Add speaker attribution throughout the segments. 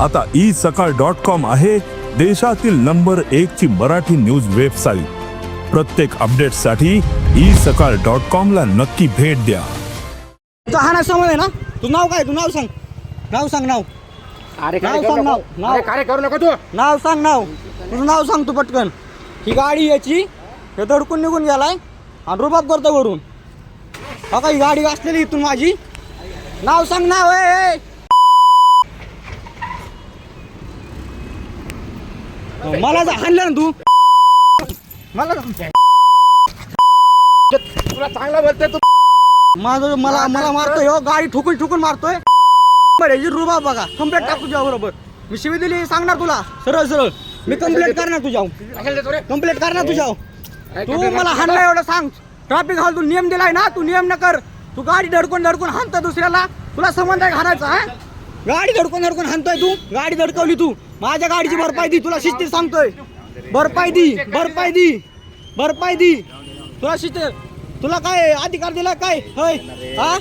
Speaker 1: आता ई सकाळ dot com आहे देशातील नंबर एक ची मराठी न्यूज वेबसाईट. प्रत्येक अपडेटसाठी ई सकाळ डॉट कॉम ला नक्की भेट द्या.
Speaker 2: हा ना समज आहे ना? तू नाव काय? तू नाव सांग. नाव सांग नाव.
Speaker 3: अरे
Speaker 2: नाव
Speaker 3: काय
Speaker 2: सांग
Speaker 3: करू
Speaker 2: नाव.
Speaker 3: करू नको तू?
Speaker 2: नाव सांग नाव. तुझं नाव सांग तू पटकन. ही गाडी याची हे धडकून निघून गेलाय आणि रुबाब करतो वरून. हा का ही गाडी असलेली इथून माझी. नाव सांग नाव. ए, मला जा हाणलं ना तू. मला
Speaker 3: तुला चांगला बोलतोय तू.
Speaker 2: माझं मला मला मारतोय हो गाडी ठुकून ठुकून मारतोय. बरं रुबा बघा कंप्लेंट टाक तुझ्या बरोबर. मी शिवी दिली सांगणार तुला. सरळ सरळ. मी कंप्लेंट करणार तुझ्या कंप्लेंट करणार तुझ्या तू मला? हाणला एवढं सांग. ट्रॅफिक हॉल तू नियम दिलाय ना तू नियम न कर. तू गाडी धडकून धडकून हाणतोय दुसऱ्याला. तुला संबंध आहे हा? गाडी धडकून धडकून हाणतोय तू. गाडी धडकवली तू. माझ्या गाडीची भरपाई दी तुला शिस्तीत सांगतोय. भरपाई दी भरपाई दी भरपाई दी. तुला शिस्त तुला काय अधिकार दिला काय? होय? हा?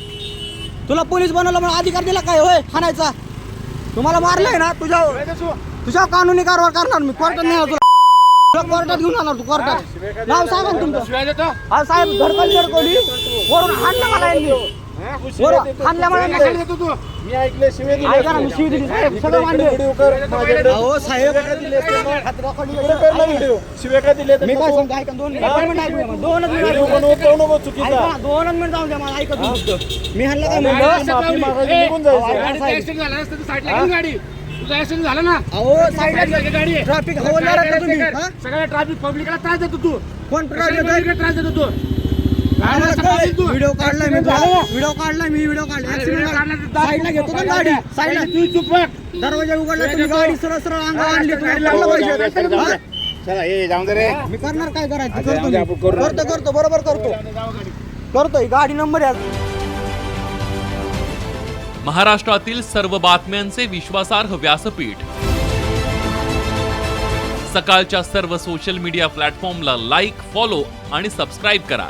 Speaker 2: तुला पोलीस बनवलं म्हणून अधिकार दिला काय? होय? हाणायचा. तुम्हाला मारलंय ना तुझ्या तुझ्या कानूनी कारवाई करणार मी. कोर्टात नेणार तुला. तुला कोर्टात घेऊन जाणार तू कोर्टात. नाव सांगा ना तुमचं. हा साहेब धडकली धडकवली. वरून हाणलं मला यांनी?
Speaker 3: देतो तू.
Speaker 4: मी ऐकले शिवे दिले
Speaker 2: ऐका ना मी शिवी दिली. साहेब सगळं मान्य
Speaker 4: व्हिडिओ कर माझ्याकडे
Speaker 2: अहो साहेब
Speaker 4: पुढे कर ना व्हिडिओ शिवे का दिले
Speaker 2: मी काय सांगतो ऐका दोन दोन मिनिट ऐकू द्या मला. दोनच मिनिट
Speaker 4: व्हिडिओ
Speaker 2: ऐकू द्या.
Speaker 4: बनवतो नको चुकीचा.
Speaker 2: ऐका ना, दोनच मिनिट जाऊन द्या मला ऐकत नाही फक्त. मी हाणलं काय म्हणलं
Speaker 4: माफी मागायची निघून जायचं.
Speaker 3: गाडीचा ऍक्सिडेंट झाला असता तू साईडला घेऊन गाडी. तुझा ऍक्सिडेंट झाला ना?
Speaker 2: अहो साईडला
Speaker 3: साईडला गाडी. आहे.
Speaker 2: ट्रॅफिक हवालदार आहे का तुम्ही? हा?
Speaker 3: सगळ्या ट्रॅफिक पब्लिकला त्रास देतो तू.
Speaker 2: कोण ट्रॅफिक
Speaker 3: त्रास देतो तू.
Speaker 2: व्हिडिओ काढलाय मी. व्हिडिओ काढलाय मी व्हिडिओ
Speaker 3: काढला.
Speaker 2: साईडला घेतो ना गाडी. साईडला.
Speaker 3: तू चुप
Speaker 2: दरवाजा उघडला तुम्ही. गाडी सरळ सरळ अंगावर आणली. तुम्ही. पाहिजे.
Speaker 4: जाऊन दे. रे.
Speaker 2: मी करणार काय करायचं. करतो करतो बरोबर करतो. करतोय. गाडी नंबर आहे.
Speaker 5: महाराष्ट्रातील सर्व बातम्यांचे विश्वासार्ह व्यासपीठ. सकाळच्या सर्व सोशल मीडिया प्लॅटफॉर्मला लाईक फॉलो आणि सबस्क्राईब करा.